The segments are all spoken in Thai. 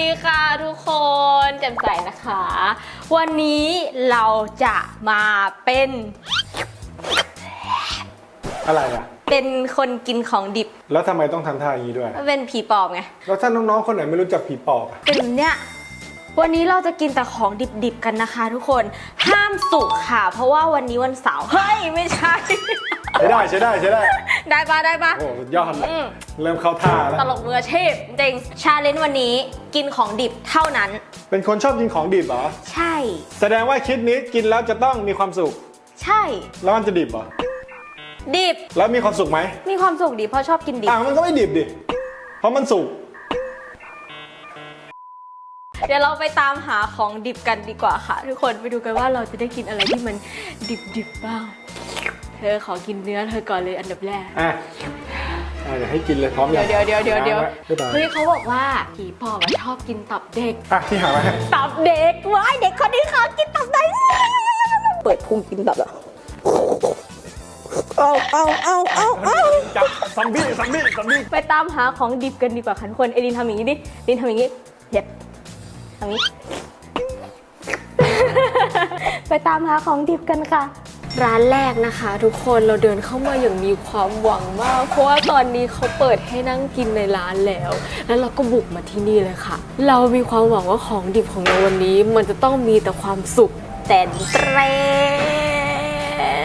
ดีค่ะทุกคนแจ่มใสนะคะ วันนี้เราจะมาเป็นอะไรอะ เป็นคนกินของดิบ แล้วทำไมต้องทำท่าอย่างนี้ด้วย เป็นผีปอบไง แล้วถ้าน้องๆคนไหนไม่รู้จักผีปอบอะเป็นแบบเนี้ยวันนี้เราจะกินแต่ของดิบๆกันนะคะทุกคนห้ามสุกค่ะ เพราะว่าวันนี้วันเสาร์เฮ้ย ไม่ใช่ ใช้ได้ใช้ได้ใช้ได้ ได้ปะได้ปะ โอ้สุดยอดเลยอืม เริ่มเข้าท่าแล้ว ตลกมืออาชีพจริงชาเลนจ์วันนี้กินของดิบเท่านั้น เป็นคนชอบกินของดิบเหรอ ใช่ แสดงว่าคลิปนี้กินแล้วจะต้องมีความสุข ใช่ แล้วมันจะดิบเหรอ ดิบแล้วมีความสุขไหมมีความสุขดีเพราะชอบกินดิบ อะมันก็ไม่ดิบดิ เพราะมันสุก เดี๋ยวเราไปตามหาของดิบกันดีกว่าค่ะ ทุกคนไปดูกันว่าเราจะได้กินอะไรที่มันดิบๆบ้าง เธอขอกินเนื้อเธอก่อนเลยอันดับแรก อะอะเดี๋ยวให้กินเลยพร้อมเดี๋ยวเดี๋ยวเดี๋ยวเดี๋ยวเดี๋ยวไม่ตายเฮ้ยเขาบอกว่าผีปอบอะชอบกินตับเด็ก อะที่หามาให้ตับเด็กว้ายเด็กคนนี้เขากินตับไหนเปิดพุงกินตับเหรอเอาเอาเอาเอาเอาจับซัมบี้ซัมบี้ซัมบี้ไปตามหาของดิบกันดีกว่าค่ะทุกคน เอดินทำอย่างนี้ดิดินทำอย่างนี้เห็ดทำอย่างนี้ ไปตามหาของดิบกันค่ะ ร้านแรกนะคะ ทุกคนเราเดินเข้ามาอย่างมีความหวังมาก เพราะว่าตอนนี้เขาเปิดให้นั่งกินในร้านแล้ว แล้วเราก็บุกมาที่นี่เลยค่ะ เรามีความหวังว่าของดิบของเราวันนี้ มันจะต้องมีแต่ความสุขแต่นเตร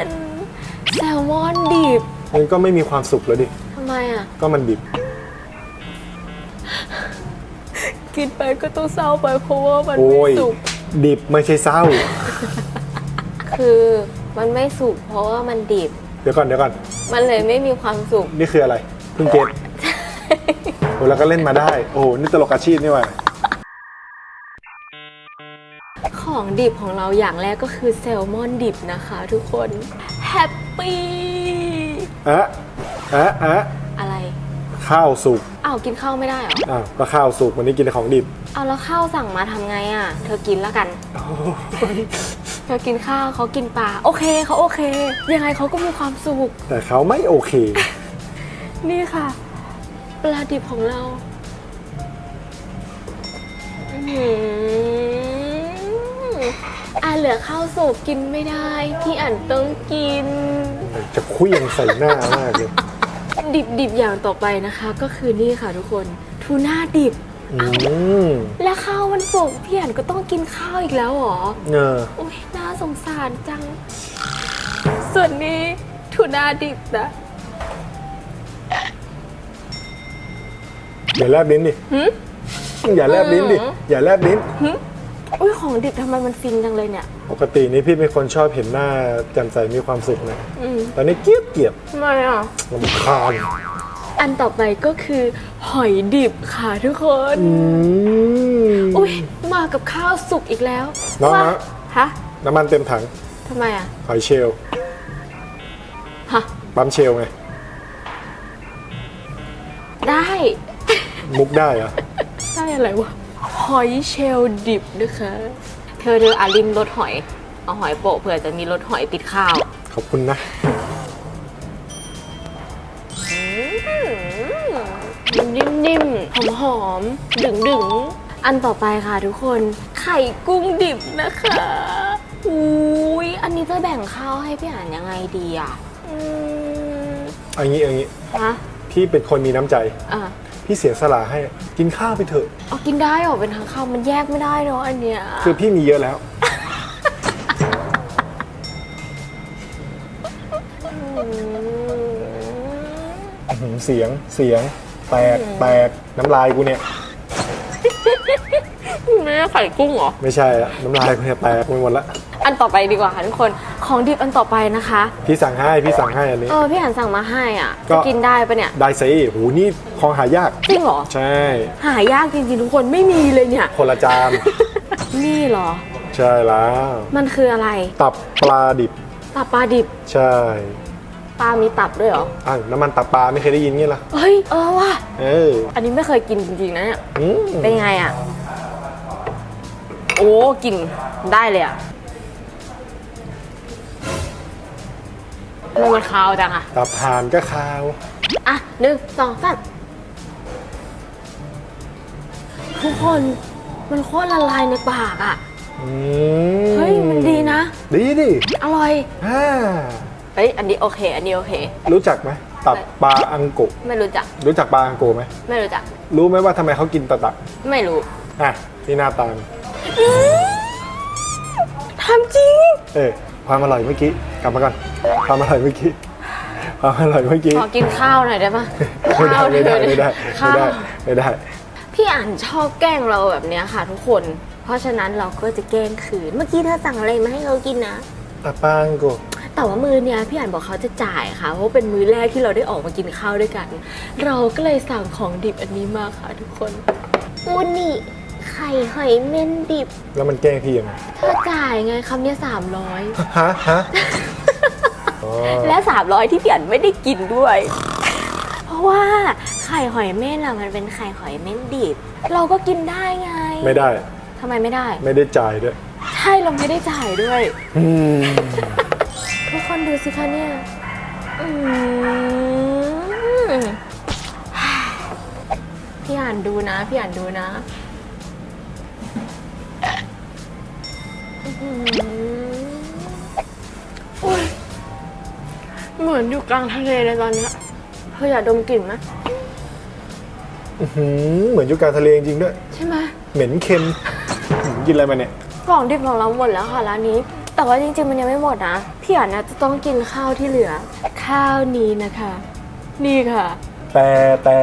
นแซลมอนดิบมันก็ไม่มีความสุขแล้วดิทำไมอะ ก็มันดิบ กินไปก็ต้องเศร้าไปเพราะว่ามันโอ้ไม่ย สุกดิบไม่ใช่เศร้า คือ มันไม่สุกเพราะว่ามันดิบ เดี๋ยวก่อนเดี๋ยวก่อนมันเลยไม่มีความสุขนี่คืออะไรเพิ่งเก็ตโอ้แล้วก็เล่นมาได้ โอ้โหนี่ตลกอาชีพนี่หว่าของดิบของเราอย่างแรกก็คือแซลมอนดิบนะคะทุกคนแฮปปี้อะอะอะอะไร ข้าวสุกอ้าวกินข้าวไม่ได้เหรออะก็ข้าวสุกวันนี้กินแต่ของดิบเอาแล้วข้าวสั่งมาทำไงอะ เธอกินแล้วกัน เธอกินข้าวเขากินปลาโอเคเขาโอเค ยังไงเขาก็มีความสุข แต่เขาไม่โอเค นี่ค่ะ ปลาดิบของเราอื้อหืออะเหลือข้าวสุกกินไม่ได้ พี่อันต้องกิน จะเคลี้ยงใส่หน้ามากเลย ดิบดิบอย่างต่อไปนะคะ ก็คือนี่ค่ะทุกคนทูน่าดิบ อืมและข้าวมันสุกพี่อันก็ต้องกินข้าวอีกแล้วเหรอ เออโอ้ยน่าสงสารจัง ส่วนนี้ทูน่าดิบนะอย่าแลบลิ้นดิหึอย่าแลบลิ้นดิ อืม อย่าแลบลิ้นอุ้ยของดิบทำไมมันฟินจังเลยเนี่ย ปกตินี่พี่เป็นคนชอบเห็นหน้าแจ่มใสมีความสุขนะอืมตอนนี้เกลียบเกลียบทำไมอะลำคาญ อันต่อไปก็คือหอยดิบค่ะทุกคน อืมอุ้ยมากับข้าวสุกอีกแล้วน้องว่านะฮะน้ำมันเต็มถังทำไมอะหอยเชลล์ฮะปั๊มเชลล์ไง ได้ มุกได้เหรอ ได้อะไรวะ หอยเชลล์ดิบนะคะ เธอเธออาริมรสหอย เอาหอยโปะเผื่อจะมีรสหอยติดข้าว ขอบคุณนะ นนิ่มๆ หอมๆดึงๆอันต่อไปค่ะทุกคน ไข่กุ้งดิบนะคะอุ้ยอันนี้จะแบ่งข้าวให้พี่อ่านยังไงดีอะอืมเอางี้เอางี้ฮะพี่เป็นคนมีน้ำใจ อะพี่เสียสละให้กินข้าวไปเถอะเอากินได้เหรอเป็นทั้งข้าวมันแยกไม่ได้เนาะอันเนี้ยคือพี่มีเยอะแล้วอื้อหือเสียงเสียง แตกแตกน้ำลายกูเนี่ย ไม่ใช่ไข่กุ้งเหรอ ไม่ใช่อะน้ำลายกูเนี่ยแตกไปหมดละอันต่อไปดีกว่าค่ะทุกคน ของดิบอันต่อไปนะคะ พี่สั่งให้พี่สั่งให้อันนี้ เออพี่อ่านสั่งมาให้อะ ก็ จะกินได้ปะเนี่ย ได้สิโหนี่ของหายาก จริงเหรอ ใช่ หายากจริงๆทุกคนไม่มีเลยเนี่ย คนละจาน นี่เหรอ ใช่แล้ว มันคืออะไร ตับปลาดิบ ตับปลาดิบ ใช่ ปลามีตับด้วยเหรออะน้ำมันตับปลาไม่เคยได้ยินงี้ล่ะเฮ้ยเออว่ะเอออันนี้ไม่เคยกินจริงๆนะเนี่ยอืมเป็นไงอะโอ้กลิ่นได้เลยอะทำไมมันคาวจังอะตับทานก็คาวอะหนึ่งสองสามทุกคนมันโคตรละลายในปากอะ อืเฮ้ย มันดีนะ ดีดิอร่อย อ่า เอ้ย อันนี้โอเค อันนี้โอเค รู้จักไหมตับปลาอังโกะไม่รู้จัก รู้จักปลาอังโกะไหม ไม่รู้จัก รู้ไหมว่าทำไมเขากินตะตับไม่รู้อะนี่หน้าตาลทำจริง เออความอร่อยเมื่อกี้กลับมาก่อนความอร่อยเมื่อกี้ความอร่อยเมื่อกี้ขอกินข้าวหน่อยได้ปะไม่ได้ข้าวไม่ได้หน่อยไม่ได้ข้าไม่วได้ไม่ได้ พี่อ่านชอบแกล้งเราแบบเนี้ยค่ะทุกคน เพราะฉะนั้นเราก็จะแกล้งคืน เมื่อกี้เธอสั่งอะไรมาให้เรากินนะตะปาอังโกะ แต่ว่ามือเนี้ยพี่อ่านบอกเขาจะจ่ายค่ะ เพราะว่าเป็นมื้อแรกที่เราได้ออกมากินข้าวด้วยกัน เราก็เลยสั่งของดิบอันนี้มาค่ะทุกคนอูนิไข่หอยเม่นดิบ แล้วมันแกล้งพี่ยังไงเธอจ่ายไงคำเนี้ยสามร้อยฮะฮะอ๋อและสามร้อยที่พี่อ่านไม่ได้กินด้วย เพราะว่าไข่หอยเม่นอะมันเป็นไข่หอยเม่นดิบ เราก็กินได้ไง ไม่ได้ทำไมไม่ได้ ไม่ได้จ่ายด้วย ใช่เราไม่ได้จ่ายด้วยอืม ทุกคนดูสิคะเนี่ยอืมพี่อ่านดูนะ พี่อ่านดูนะอื้อหืออุ๊ยเหมือนอยู่กลางทะเลเลยตอนเนี้ยเธออยากดมกลิ่นไหมอื้อหือเหมือนอยู่กลางทะเลจริงๆด้วย ใช่ไหม เหม็นเค็มหืมกินอะไรมาเนี่ย ของดิบของเราหมดแล้วค่ะร้านนี้ แต่ว่าจริงๆมันยังไม่หมดนะ พี่อ่านนะจะต้องกินข้าวที่เหลือ ข้าวนี้นะคะ นี่ค่ะ แต่แต่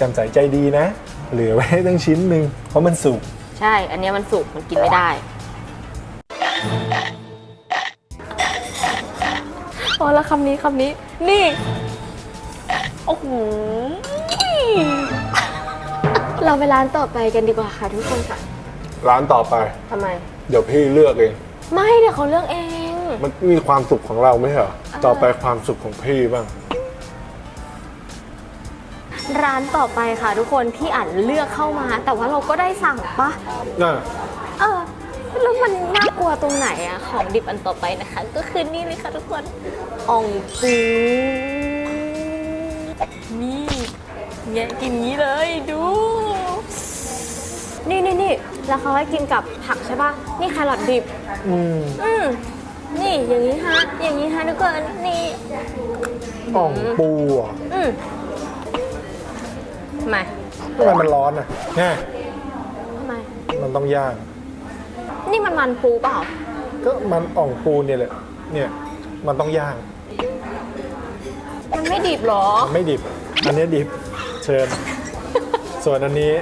จำใสใจดีนะ เหลือไว้ให้ตั้งชิ้นหนึ่งเพราะมันสุก ใช่ อันเนี้ยมันสุกมันกินไม่ได้โอ้แล้วคำนี้คำนี้ นี่ โอ้โห เราไปร้านต่อไปกันดีกว่าค่ะทุกคนค่ะ ร้านต่อไป ทำไม เดี๋ยวพี่เลือกเอง ไม่เดี๋ยวเขาเลือกเอง มันมีความสุขของเราไม่ใช่เหรอ ต่อไปความสุขของพี่บ้าง ร้านต่อไปค่ะ ทุกคนที่อ่านเลือกเข้ามา แต่ว่าเราก็ได้สั่งปะน่ะ เออแล้วมันน่ากลัวตรงไหนอะของดิบอันต่อไปนะคะ ก็คือนี่เลยค่ะทุกคนอ่องปูนี่แงะกินงี้เลยดู นี่นี่นี่แล้วเขาให้กินกับผักใช่ปะนี่แครอทดิบ อืมอืม นี่อย่างนี้ฮะ อย่างนี้ฮะทุกคนนี่ อ่องปูอะอืมทำไมทำไมมันร้อนอะแน่ทำไมมันต้องย่าง นี่มันมันปูเปล่า ก็มันอ่องปูเนี่ยแหละ เนี่ย มันต้องย่าง มันไม่ดิบหรอ มันไม่ดิบ อันนี้ดิบ เชิญ ส่วนอันนี้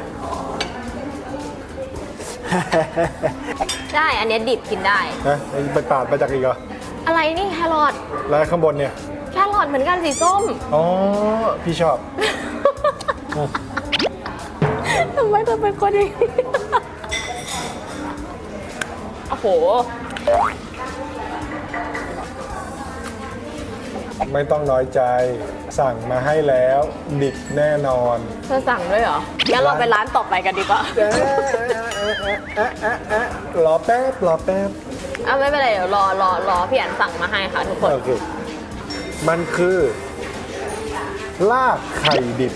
ได้ อันเนี้ยดิบกินได้ นะไปปาดมาจากอีกเหรออะไรนี่แครอท แล้วข้างบนเนี่ย แครอทเหมือนกันสีส้ม อ๋อ พี่ชอบ ทำไมเธอเป็นคนอย่างนี้ โอ้โห ไม่ต้องน้อยใจ สั่งมาให้แล้วดิบแน่นอน เธอสั่งด้วยเหรอ งั้นเราไปร้านต่อไปกันดีกว่า เอ๊ะเอ๊ะเอ๊ะเอ๊ะรอแป๊บรอแป๊บอะไม่เป็นไรเดี๋ยวรอรอรอพี่อันสั่งมาให้ค่ะทุกคน โอเคมันคือ ลาบไข่ดิบ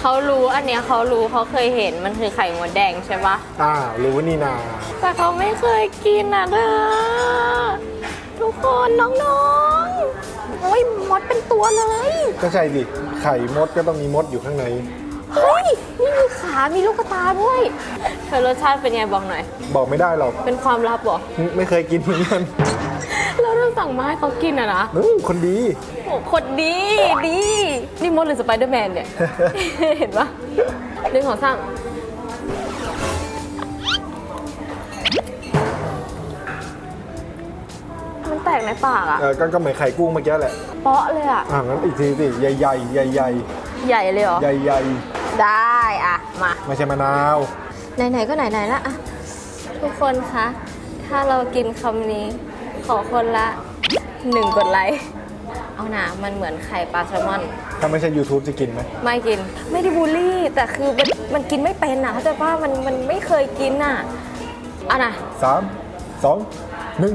เขารู้อันเนี้ยเขารู้เขาเคยเห็นมันคือไข่มดแดงใช่ปะอ่า รู้นี่นา แต่เขาไม่เคยกินอะเธอทุกคนน้องๆโอ้ยมดเป็นตัวเลย ก็ใช่ดิ ไข่มดก็ต้องมีมดอยู่ข้างใน เฮ้ย นี่มีขา มีลูกตาด้วย เธอรสชาติเป็นไงบอกหน่อย บอกไม่ได้หรอก เป็นความลับเหรอ ไม่เคยกินเหมือนกันแล้วเราสั่งมาให้เขากินอะนะอื้อคนดีโอ้คนดี ดี นี่มดหรือสไปเดอร์แมนเนี่ย เห็นปะเรื่องของสร้างมันแตกในปากอะเออก็ก็เหมือนไข่กุ้งเมื่อกี้แหละ เปาะเลยอะอ่างั้นอีกทีสิใหญ่ใหญ่ใหญ่ใหญ่ใหญ่เลยเหรอ ใหญ่ใหญ่ ได้อะมา ไม่ใช่มะนาว ไหนๆก็ไหนๆละอะทุกคนคะ ถ้าเรากินคำนี้ ขอคนละหนึ่งกดไลค์ เอาหนามันเหมือนไข่ปลาแซลมอน ถ้าไม่ใช่ YouTube จะกินไหม ไม่กิน ไม่ได้บูลลี่ แต่คือมันมันกินไม่เป็นอะ เข้าใจป่ะมันมันไม่เคยกินอะอะนะ สาม สอง หนึ่ง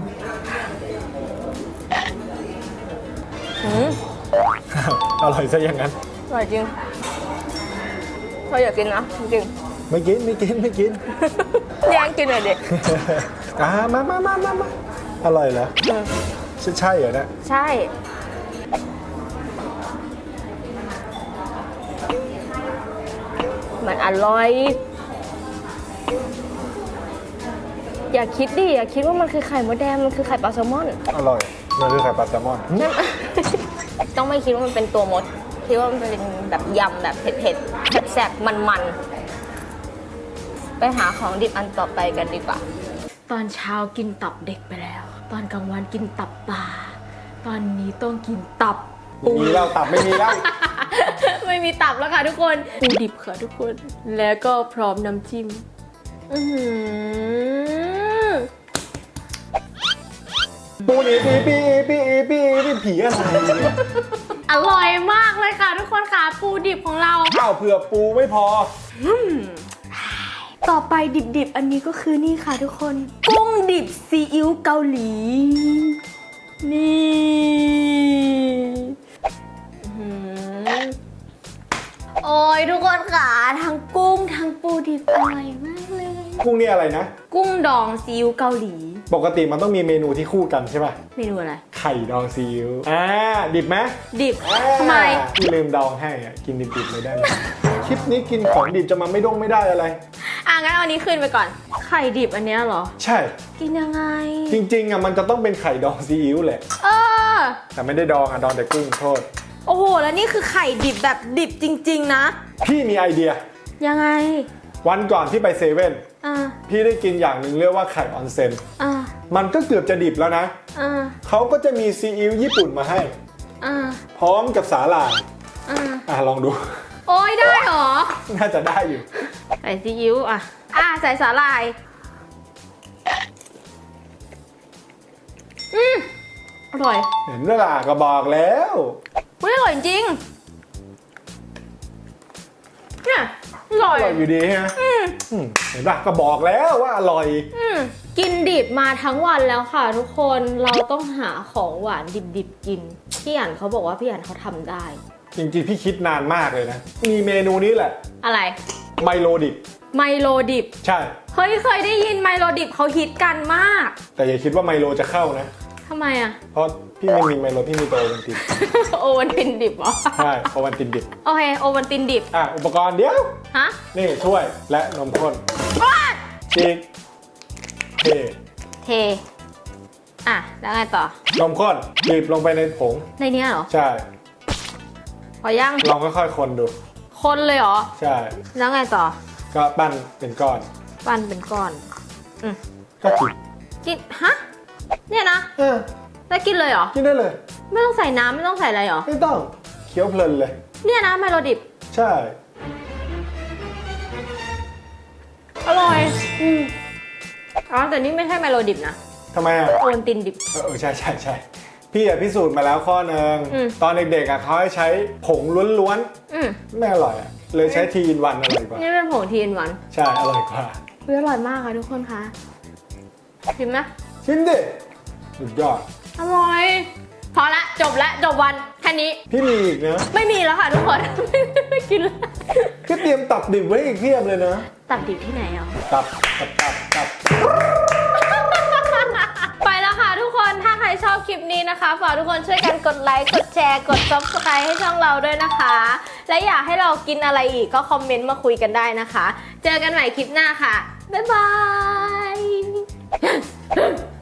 หืม อร่อยซะอย่างนั้น อร่อยจริงเธออยากกินนะจริงๆไม่กินไม่กินไม่กินย่างกินหน่อยเด็กอ่ามามามามามาอร่อยเหรอใช่ใช่เหรอเนี่ยใช่ มันอร่อย อย่าคิดดิ อย่าคิดว่ามันคือไข่มดแดง มันคือไข่ปลาแซลมอน อร่อยมันคือไข่ปลาแซลมอน ต้องไม่คิดว่ามันเป็นตัวมด คิดว่ามันเป็นแบบยำแบบเผ็ดๆ แซ่บๆมันๆ ไปหาของดิบอันต่อไปกันดีกว่า ตอนเช้ากินตับเด็กไปแล้ว ตอนกลางวันกินตับปลา ตอนนี้ต้องกินตับไม่มีแล้วตับไม่มีแล้ว ไม่มีตับแล้วค่ะทุกคนปูดิบค่ะทุกคน แล้วก็พร้อมน้ำจิ้มอื้อหือปูนี่ปีปีปีปีปีผีอะไรเนี่ย อร่อยมากเลยค่ะทุกคนค่ะปูดิบของเรา ข้าวเผื่อปูไม่พอ ต่อไปดิบๆ อันนี้ก็คือนี่ค่ะทุกคนกุ้งดิบซีอิ๊วเกาหลี นี่อื้อหือโอ้ยทุกคนค่ะทั้งกุ้งทั้งปูดิบอร่อยมากเลย กุ้งนี่อะไรนะ กุ้งดองซีอิ๊วเกาหลี ปกติมันต้องมีเมนูที่คู่กันใช่ป่ะ เมนูอะไร ไข่ดองซีอิ๊วอ่าดิบไหมดิบอ่าทำไม พี่ลืมดองให้อะกินดิบๆเลยได้ไหมคลิปนี้กินของดิบจะมาไม่ดงไม่ได้อะไร อะงั้นเอาอันนี้ขึ้นไปก่อน ไข่ดิบอันเนี้ยเหรอ ใช่ กินยังไง จริงๆอะมันจะต้องเป็นไข่ดองซีอิ๊วแหละ เออ แต่ไม่ได้ดองอะดองแต่กุ้งโทษ โอ้โห แล้วนี่คือไข่ดิบแบบดิบจริง ๆ นะ พี่มีไอเดีย ยังไง วันก่อนที่ไปเซเว่น อ่าพี่ได้กินอย่างหนึ่งเรียกว่าไข่ออนเซนอ่ามันก็เกือบจะดิบแล้วนะอ่าเขาก็จะมีซีอิ๊วญี่ปุ่นมาให้ อ่าพร้อมกับสาหร่ายอ่าอะลองดู โอ้ยได้เหรอ น่าจะได้อยู่ ใส่ซีอิ๊วอะ อะใส่สาหร่าย อืมอร่อย เห็นเวลาก็บอกแล้วเฮ้ยอร่อยจริง ร่ออย ร่อยอยู่ดีฮะอืมอืมเห็นปะก็บอกแล้วว่าอร่อย อืมกินดิบมาทั้งวันแล้วค่ะทุกคนเราต้องหาของหวานดิบๆกิน พี่อันเขาบอกว่าพี่อันเขาทำได้ จริงๆ พี่คิดนานมากเลยนะ มีเมนูนี้แหละ อะไร ไมโลดิบ ไมโลดิบ ใช่ เฮ้ยเคยได้ยินไมโลดิบเขาฮิตกันมากแต่อย่าคิดว่าไมโลจะเข้านะทำไมอะ เพราะ พี่ไม่มีไมโลพี่มีแต่โอวัลตินโอวันตินดิบเหรอ ใช่โอวัลตินดิบโอเค โอวันตินดิบ อะอุปกรณ์เดี๋ยว ฮะนี่ถ้วยและนมข้นว้าชีกเทเท อะ แล้วไงต่อ นมข้นบีบลงไปในผง ในเนี้ยเหรอ ใช่ พอยัง ลองค่อยๆคนดู คนเลยเหรอ ใช่ แล้วไงต่อ ก็ปั้นเป็นก้อน ปั้นเป็นก้อน อืมก็กินกินฮะ เนี่ยนะ เออ แล้วกินเลยเหรอ กินได้เลย ไม่ต้องใส่น้ำไม่ต้องใส่อะไรเหรอ ไม่ต้องเคี้ยวเพลินเลย เนี่ยนะไมโลดิบ ใช่ อร่อย อืมอ๋อแต่นี่ไม่ใช่ไมโลดิบนะทำไมอะ โอวันตินดิบ เออเออใช่ใช่ใช่พี่อะพิสูจน์มาแล้วข้อหนึ่งอืม ตอนเด็กๆอะเขาให้ใช้ผงล้วนอืมๆไม่อร่อยอะเลยใช้ทีอินวันอร่อยกว่า นี่เป็นผงทีนวันใช่อร่อยกว่าเฮ้ยอร่อยมากค่ะทุกคนคะชิมไหมชิมดิสุดยอด อร่อย พอละ จบละ จบวันแค่นี้ พี่มีอีกนะไม่มีแล้วค่ะทุกคน ไม่กินแล้วพี่เตรียมตับดิบไว้อีกเพียบเลยนะ ตับดิบที่ไหนอะ ตับตับตับตับ ไปแล้วค่ะทุกคน ถ้าใครชอบคลิปนี้นะคะ ฝากทุกคนช่วยกันกดไลค์ กดแชร์ กด subscribe ให้ช่องเราด้วยนะคะ และอยากให้เรากินอะไรอีกก็คอมเมนต์มาคุยกันได้นะคะ เจอกันใหม่คลิปหน้าค่ะ บ๊ายบาย